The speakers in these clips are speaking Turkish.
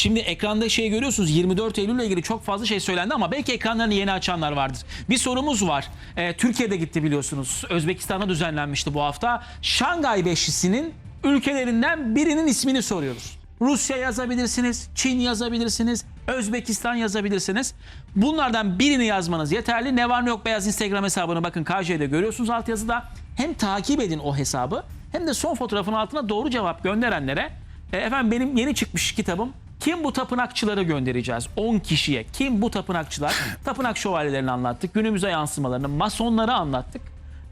Şimdi ekranda şey görüyorsunuz 24 Eylül ile ilgili çok fazla şey söylendi ama belki ekranlarını yeni açanlar vardır. Bir sorumuz var. Ee, Türkiye'de gitti biliyorsunuz. Özbekistan'da düzenlenmişti bu hafta. Şangay Beşlisi'nin ülkelerinden birinin ismini soruyoruz. Rusya yazabilirsiniz, Çin yazabilirsiniz, Özbekistan yazabilirsiniz. Bunlardan birini yazmanız yeterli. Ne var ne yok beyaz Instagram hesabını bakın KJ'de görüyorsunuz altyazıda. Hem takip edin o hesabı hem de son fotoğrafın altına doğru cevap gönderenlere e, efendim benim yeni çıkmış kitabım kim bu tapınakçıları göndereceğiz? 10 kişiye. Kim bu tapınakçılar? Tapınak şövalyelerini anlattık. Günümüze yansımalarını, masonları anlattık.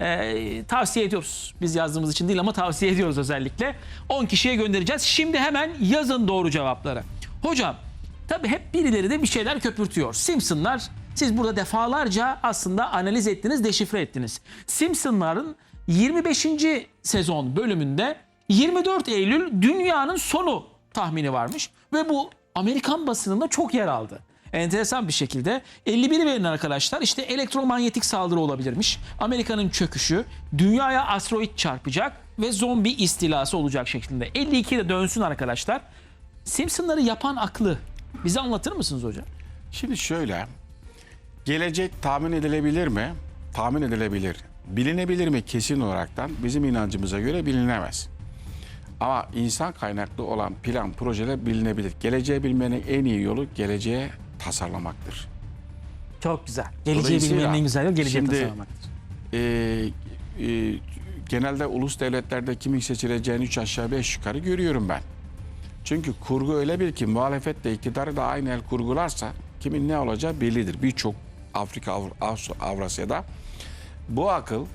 Ee, tavsiye ediyoruz. Biz yazdığımız için değil ama tavsiye ediyoruz özellikle. 10 kişiye göndereceğiz. Şimdi hemen yazın doğru cevapları. Hocam tabii hep birileri de bir şeyler köpürtüyor. Simpsonlar siz burada defalarca aslında analiz ettiniz, deşifre ettiniz. Simpsonların 25. sezon bölümünde 24 Eylül dünyanın sonu tahmini varmış ve bu Amerikan basınında çok yer aldı. Enteresan bir şekilde 51'i verin arkadaşlar işte elektromanyetik saldırı olabilirmiş. Amerika'nın çöküşü, dünyaya asteroid çarpacak ve zombi istilası olacak şeklinde. 52 de dönsün arkadaşlar. Simpsonları yapan aklı bize anlatır mısınız hocam? Şimdi şöyle, gelecek tahmin edilebilir mi? Tahmin edilebilir. Bilinebilir mi kesin olaraktan? Bizim inancımıza göre bilinemez. Ama insan kaynaklı olan plan, projeler bilinebilir. Geleceği bilmenin en iyi yolu geleceğe tasarlamaktır. Çok güzel. Geleceği bilmenin en güzel yolu geleceği şimdi- tasarlamaktır. Ee, e, genelde ulus devletlerde kimin seçileceğini üç aşağı beş yukarı görüyorum ben. Çünkü kurgu öyle bir ki muhalefet de iktidarı da aynı el kurgularsa kimin ne olacağı bellidir. Birçok Afrika, Avru- Avrasya'da bu akıl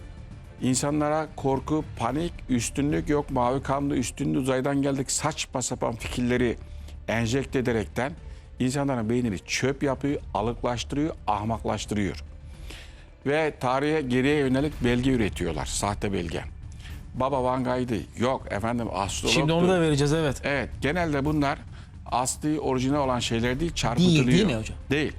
insanlara korku, panik, üstünlük yok, mavi kanlı üstünlük uzaydan geldik saçma sapan fikirleri enjekte ederekten insanların beynini çöp yapıyor, alıklaştırıyor, ahmaklaştırıyor ve tarihe geriye yönelik belge üretiyorlar. Sahte belge. Baba Vanga'ydı. Yok efendim astrologtu. Şimdi onu da vereceğiz evet. Evet genelde bunlar asli orijinal olan şeyler değil çarpıtılıyor. değil mi hocam? Değil.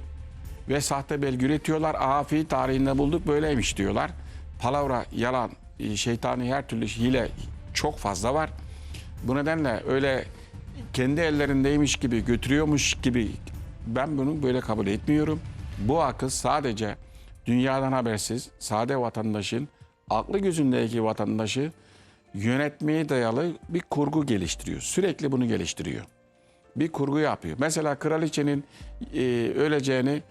Ve sahte belge üretiyorlar. Afi tarihinde bulduk böyleymiş diyorlar. Palavra, yalan, e, şeytani her türlü hile çok fazla var. Bu nedenle öyle kendi ellerindeymiş gibi götürüyormuş gibi ben bunu böyle kabul etmiyorum. Bu akıl sadece dünyadan habersiz sade vatandaşın aklı gözündeki vatandaşı yönetmeye dayalı bir kurgu geliştiriyor. Sürekli bunu geliştiriyor. Bir kurgu yapıyor. Mesela kraliçenin e, öleceğini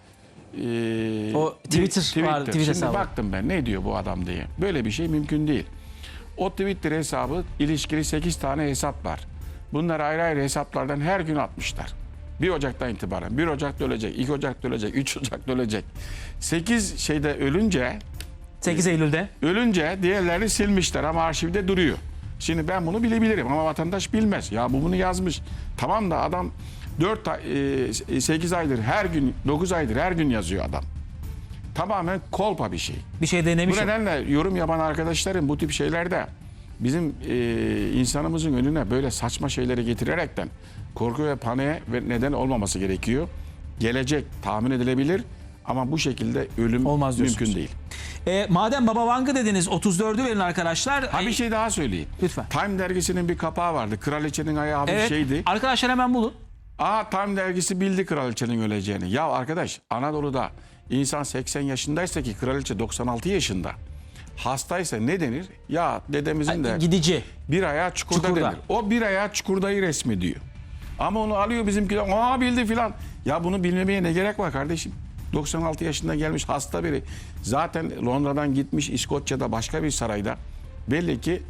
e, O Twitter vardı, Twitter Şimdi hesabı. baktım ben ne diyor bu adam diye. Böyle bir şey mümkün değil. O Twitter hesabı ilişkili 8 tane hesap var. Bunlar ayrı ayrı hesaplardan her gün atmışlar. 1 Ocak'tan itibaren. 1 Ocak'ta ölecek, 2 Ocak'ta ölecek, 3 Ocak'ta ölecek. 8 şeyde ölünce 8 Eylül'de. Ölünce diğerlerini silmişler ama arşivde duruyor. Şimdi ben bunu bilebilirim ama vatandaş bilmez. Ya bu bunu yazmış. Tamam da adam 4 ay, 8 aydır her gün 9 aydır her gün yazıyor adam. Tamamen kolpa bir şey. Bir şey Bu denemiş. o. nedenle yorum yapan arkadaşların bu tip şeylerde bizim e, insanımızın önüne böyle saçma şeyleri getirerekten korku ve paniğe ve neden olmaması gerekiyor. Gelecek tahmin edilebilir ama bu şekilde ölüm Olmaz diyorsunuz. mümkün değil. E, madem Baba Vanga dediniz 34'ü verin arkadaşlar. Ha bir şey daha söyleyeyim. Lütfen. Time dergisinin bir kapağı vardı. Kraliçenin ayağı Evet. şeydi. Arkadaşlar hemen bulun. Aa Time dergisi bildi kraliçenin öleceğini. Ya arkadaş Anadolu'da insan 80 yaşındaysa ki kraliçe 96 yaşında. Hastaysa ne denir? Ya dedemizin de Gidici. bir ayağı çukurda, Çukurda. denir. O bir ayağı çukurdayı resmediyor. Ama onu alıyor bizimkiler. Aa bildi filan. Ya bunu bilmemeye ne gerek var kardeşim? 96 yaşında gelmiş hasta biri. Zaten Londra'dan gitmiş İskoçya'da başka bir sarayda. Belli ki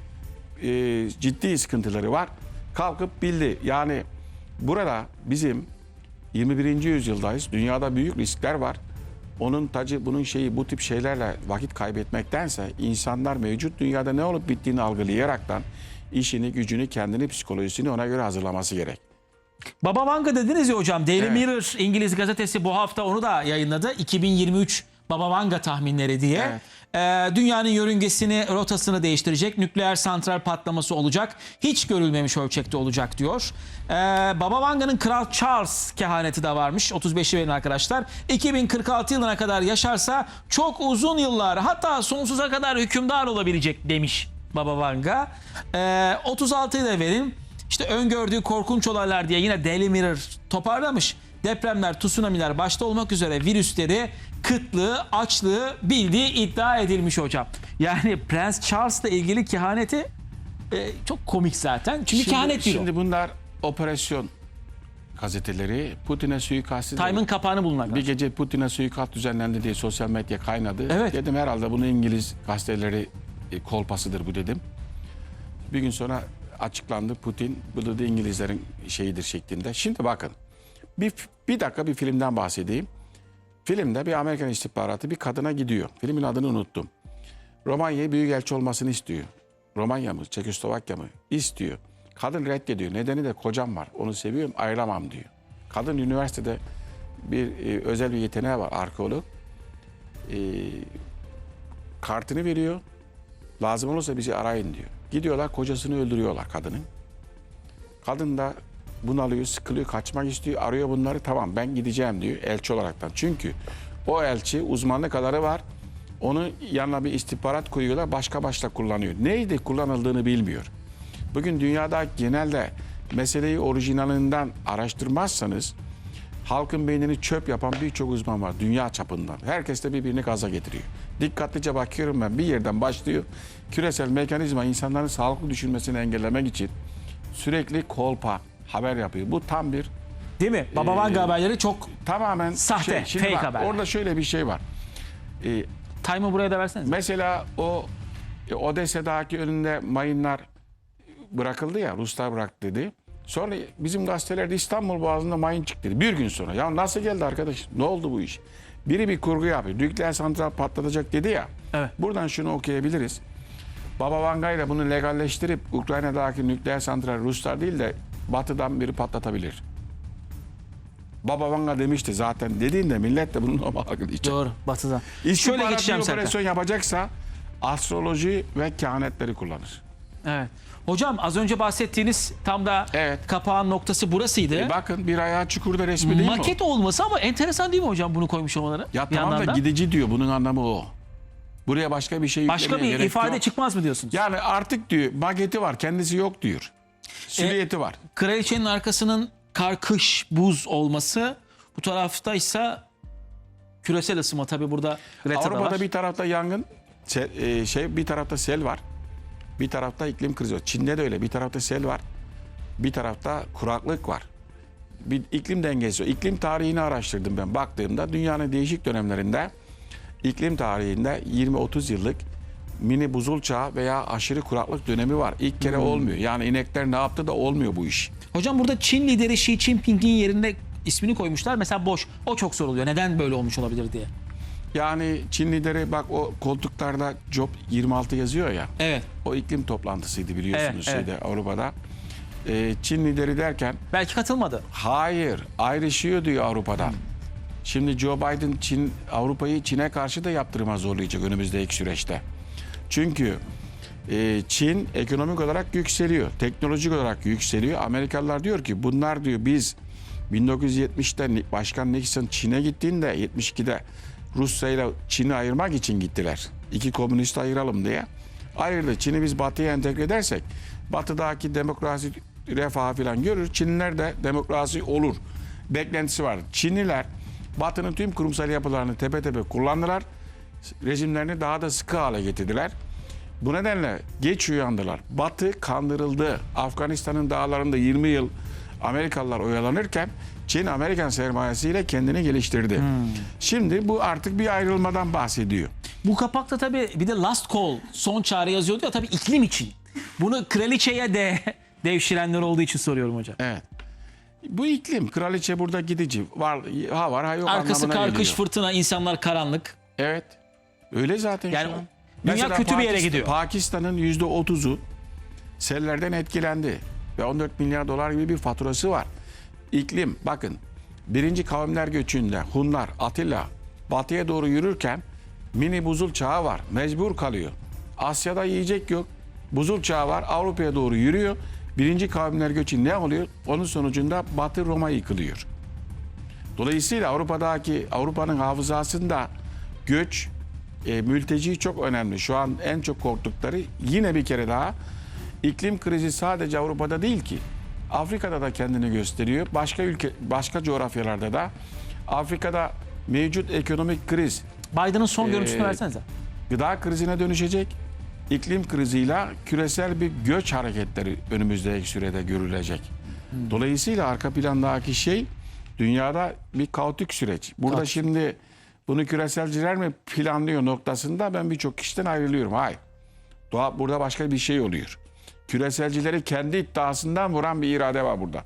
e, ciddi sıkıntıları var. Kalkıp bildi. Yani burada bizim 21. yüzyıldayız. Dünyada büyük riskler var. Onun tacı bunun şeyi bu tip şeylerle vakit kaybetmektense insanlar mevcut dünyada ne olup bittiğini algılayaraktan işini, gücünü, kendini, psikolojisini ona göre hazırlaması gerek. Baba Vanga dediniz ya hocam. Daily Evet. Mirror İngiliz gazetesi bu hafta onu da yayınladı. 2023 Baba Vanga tahminleri diye. Evet. Ee, dünyanın yörüngesini, rotasını değiştirecek. Nükleer santral patlaması olacak. Hiç görülmemiş ölçekte olacak diyor. Ee, Baba Vanga'nın Kral Charles kehaneti de varmış. 35'i verin arkadaşlar. 2046 yılına kadar yaşarsa çok uzun yıllar hatta sonsuza kadar hükümdar olabilecek demiş Baba Vanga. Ee, 36'yı da verin. İşte öngördüğü korkunç olaylar diye yine Daily Mirror toparlamış. Depremler, tsunamiler başta olmak üzere virüsleri, kıtlığı, açlığı bildiği iddia edilmiş hocam. Yani Prens Charles'la ilgili kehaneti e, çok komik zaten. Çünkü kehanet diyor. Şimdi bunlar operasyon gazeteleri Putin'e suikastı. Time'ın kapağını bulunmak Bir gece Putin'e suikast düzenlendi diye sosyal medya kaynadı. Evet. Dedim herhalde bunu İngiliz gazeteleri e, kolpasıdır bu dedim. Bir gün sonra açıklandı Putin bu da İngilizlerin şeyidir şeklinde. Şimdi bakın bir, bir dakika bir filmden bahsedeyim. Filmde bir Amerikan istihbaratı bir kadına gidiyor. Filmin adını unuttum. Romanya'ya büyükelçi olmasını istiyor. Romanya mı, Çekoslovakya mı? İstiyor. Kadın reddediyor. Nedeni de kocam var. Onu seviyorum, ayrılamam diyor. Kadın üniversitede bir e, özel bir yeteneği var, arkeolog. E, kartını veriyor. Lazım olursa bizi arayın diyor. Gidiyorlar, kocasını öldürüyorlar kadının. Kadın da bunalıyor, sıkılıyor, kaçmak istiyor. Arıyor bunları, tamam ben gideceğim diyor elçi olaraktan. Çünkü o elçi uzmanlık alanı var. Onu yanına bir istihbarat koyuyorlar, başka başla kullanıyor. Neydi kullanıldığını bilmiyor. Bugün dünyada genelde meseleyi orijinalinden araştırmazsanız halkın beynini çöp yapan birçok uzman var dünya çapından. Herkes de birbirini gaza getiriyor. Dikkatlice bakıyorum ben bir yerden başlıyor. Küresel mekanizma insanların sağlıklı düşünmesini engellemek için sürekli kolpa haber yapıyor. Bu tam bir Değil mi? Baba Vanga haberleri çok tamamen Sahte, şey, şimdi fake bak, haberler. Orada şöyle bir şey var. Ee, Time'ı buraya da verseniz. Mesela o e, Odessa'daki önünde mayınlar bırakıldı ya Ruslar bıraktı dedi. Sonra bizim gazetelerde İstanbul Boğazı'nda mayın çıktı dedi. Bir gün sonra. Ya nasıl geldi arkadaş? Ne oldu bu iş? Biri bir kurgu yapıyor. Nükleer santral patlatacak dedi ya. Evet. Buradan şunu okuyabiliriz. Baba Vanga ile bunu legalleştirip Ukrayna'daki nükleer santral Ruslar değil de batıdan biri patlatabilir. Baba Vanga demişti zaten dediğinde millet de bunu normal algılayacak. Doğru. Batı'dan. Şöyle bir geçeceğim Serkan. operasyon yapacaksa astroloji ve kehanetleri kullanır. Evet. Hocam az önce bahsettiğiniz tam da Evet. kapağın noktası burasıydı. E bakın bir ayağı çukurda resmi değil Maket mi olması ama enteresan değil mi hocam bunu koymuş olmaları? Ya bir tamam da yandan gidici diyor bunun anlamı o. Buraya başka bir şey Başka bir ifade yok. çıkmaz mı diyorsunuz? Yani artık diyor maketi var kendisi yok diyor. Silüeti var. Kraliçenin arkasının kar, kış, buz olması bu tarafta ise küresel ısınma tabii burada Greta da Avrupa'da var. bir tarafta yangın e, şey bir tarafta sel var. Bir tarafta iklim krizi var. Çin'de de öyle. Bir tarafta sel var. Bir tarafta kuraklık var. Bir iklim dengesi. var. İklim tarihini araştırdım ben. Baktığımda dünyanın değişik dönemlerinde iklim tarihinde 20-30 yıllık mini buzul çağı veya aşırı kuraklık dönemi var. İlk kere Hmm. olmuyor. Yani inekler ne yaptı da olmuyor bu iş. Hocam burada Çin lideri Xi Jinping'in yerinde ismini koymuşlar. Mesela boş. O çok soruluyor. Neden böyle olmuş olabilir diye. Yani Çin lideri bak o koltuklarda Job 26 yazıyor ya. Evet. O iklim toplantısıydı biliyorsunuz Evet, şeyde Avrupa'da. Ee, Çin lideri derken Belki katılmadı. hayır ayrışıyor diyor Avrupa'dan. Şimdi Joe Biden Çin Avrupa'yı Çin'e karşı da yaptırıma zorlayacak önümüzdeki süreçte. Çünkü e, Çin ekonomik olarak yükseliyor, teknolojik olarak yükseliyor. Amerikalılar diyor ki bunlar diyor biz 1970'te Ni- Başkan Nixon Çin'e gittiğinde 72'de Rusya ile Çin'i ayırmak için gittiler. İki komünist ayıralım diye. Ayırdı. Çin'i biz batıya entegre edersek batıdaki demokrasi refah falan görür. Çinliler de demokrasi olur. Beklentisi var. Çinliler batının tüm kurumsal yapılarını tepe tepe kullandılar. Rejimlerini daha da sıkı hale getirdiler. Bu nedenle geç uyandılar. Batı kandırıldı. Afganistan'ın dağlarında 20 yıl Amerikalılar oyalanırken Çin Amerikan sermayesiyle kendini geliştirdi. Şimdi bu artık bir ayrılmadan bahsediyor. Bu kapakta tabii bir de last call, son çağrı yazıyordu ya tabii iklim için. Bunu kraliçeye de devşirenler olduğu için soruyorum hocam. Evet. Bu iklim kraliçe burada gidici. Var ha var ha yok Arkası anlamına kar, geliyor. fırtına, insanlar karanlık. Evet. Öyle zaten Yani şu an. dünya Mesela kötü bir yere Pakistan- gidiyor. Pakistan'ın yüzde otuzu sellerden etkilendi. Ve 14 milyar dolar gibi bir faturası var. İklim bakın birinci kavimler göçünde Hunlar, Atilla batıya doğru yürürken mini buzul çağı var. Mecbur kalıyor. Asya'da yiyecek yok. Buzul çağı var. Avrupa'ya doğru yürüyor. Birinci kavimler göçü ne oluyor? Onun sonucunda Batı Roma yıkılıyor. Dolayısıyla Avrupa'daki Avrupa'nın hafızasında göç, e, mülteci çok önemli. Şu an en çok korktukları yine bir kere daha iklim krizi sadece Avrupa'da değil ki. Afrika'da da kendini gösteriyor. Başka ülke, başka coğrafyalarda da. Afrika'da mevcut ekonomik kriz Biden'ın son Ee, görüntüsünü versenize. gıda krizine dönüşecek. İklim kriziyle küresel bir göç hareketleri önümüzdeki sürede görülecek. Dolayısıyla arka plandaki şey dünyada bir kaotik süreç. Burada Kaotik. şimdi bunu küreselciler mi planlıyor noktasında ben birçok kişiden ayrılıyorum. Hayır. Doğa, burada başka bir şey oluyor. Küreselcileri kendi iddiasından vuran bir irade var burada.